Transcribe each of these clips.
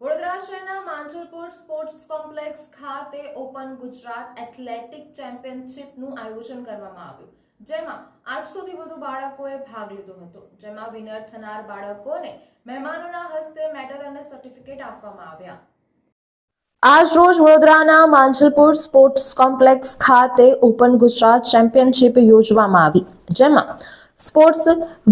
વડોદરા શહેરના Manjalpur sports complex ખાતે open Gujarat athletic ચેમ્પિયનશિપનું આયોજન કરવામાં આવ્યું, જેમાં આઠસોથી વધુ બાળકોએ ભાગ લીધો હતો. જેમાં વિનર થનાર બાળકોને મહેમાનોના હસ્તે મેડલ અને સર્ટિફિકેટ આપવામાં આવ્યા. આજ રોજ વડોદરાના માંજલપુર સ્પોર્ટ્સ કોમ્પ્લેક્સ ખાતે ઓપન ગુજરાત ચેમ્પિયનશિપ યોજવામાં આવી. જેમાં સ્પોર્ટ્સ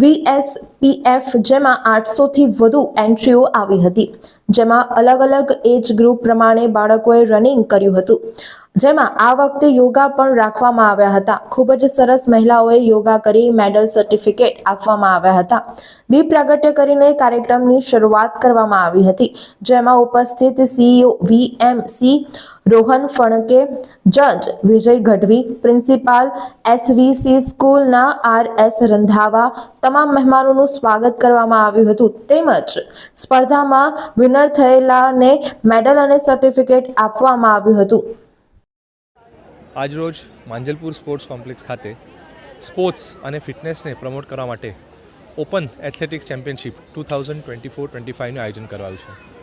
વીએસપીએફ જેમાં આઠસોથી વધુ એન્ટ્રીઓ આવી હતી. જેમાં અલગ અલગ એજ ગ્રુપ પ્રમાણે બાળકોએ રનિંગ કર્યું હતું. જેમાં આ વખતે યોગા પણ રાખવામાં આવ્યા હતા. ખૂબ જ સરસ મહિલાઓએ યોગા કરી મેડલ સર્ટિફિકેટ આપવામાં આવ્યા હતા. દીપ પ્રાગટ્ય કરીને કાર્યક્રમની શરૂઆત કરવામાં આવી હતી. જેમાં ઉપસ્થિત સીઈઓ વીએમસી રોહન ફણકે જજ વિજય ગઢવી, પ્રિન્સિપાલ એસવીસી સ્કૂલના આર એસ રંધાવા તમામ મહેમાનોનું સ્વાગત કરવામાં આવ્યું હતું. તેમજ સ્પર્ધામાં વિનર થયેલાને મેડલ અને સર્ટિફિકેટ આપવામાં આવ્યું હતું. આજરોજ માંજલપુર સ્પોર્ટ્સ કોમ્પ્લેક્સ ખાતે સ્પોર્ટ્સ અને ફિટનેસને પ્રમોટ કરવા માટે open athletics championship two thousand twenty four, twenty ફાઇવનું આયોજન કરાયું છે.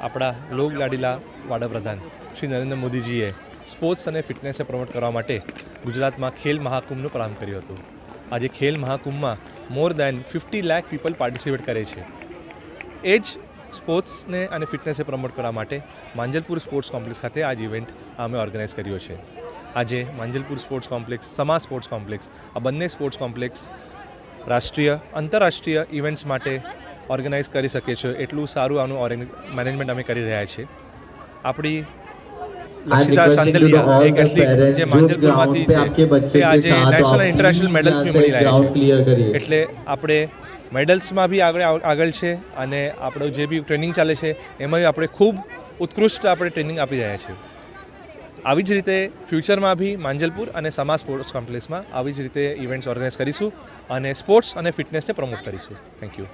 આપણા લોક લાડીલા વડાપ્રધાન શ્રી નરેન્દ્ર મોદીજીએ સ્પોર્ટ્સ અને ફિટનેસને પ્રમોટ કરવા માટે ગુજરાતમાં ખેલ મહાકુંભનો પ્રારંભ કર્યો હતો. આજે ખેલ મહાકુંભમાં more than fifty lakh people participate કરે છે. એ જ સ્પોર્ટ્સને અને ફિટનેસને પ્રમોટ કરવા માટે માંજલપુર સ્પોર્ટ્સ કોમ્પ્લેક્સ ખાતે આજ ઇવેન્ટ અમે ઓર્ગેનાઇઝ કર્યો છે. આજે Manjalpur sports complex, Sama sports complex, આ બંને સ્પોર્ટ્સ કોમ્પ્લેક્સ રાષ્ટ્રીય, આંતરરાષ્ટ્રીય ઇવેન્ટ્સ માટે ઓર્ગેનાઇઝ કરી શકીએ છીએ એટલું સારું આનું મેનેજમેન્ટ અમે કરી રહ્યા છીએ. આપણી લક્ષિતા ચાંદલિયા એક એથલીટ જે માંજલપુરમાંથી છે આજે નેશનલ ઇન્ટરનેશનલ મેડલ્સ બી મળી રહ્યા છે. એટલે આપણે મેડલ્સમાં બી આગળ આગળ છે અને આપણો જે બી ટ્રેનિંગ ચાલે છે એમાં બી આપણે ખૂબ ઉત્કૃષ્ટ આપણે ટ્રેનિંગ આપી રહ્યા છીએ. આવી જ રીતે ફ્યુચરમાં બી માંજલપુર અને સમા સ્પોર્ટ્સ કોમ્પ્લેક્સમાં આવી જ રીતે ઇવેન્ટ્સ ઓર્ગેનાઇઝ કરીશું અને સ્પોર્ટ્સ અને ફિટનેસને પ્રમોટ કરીશું. Thank you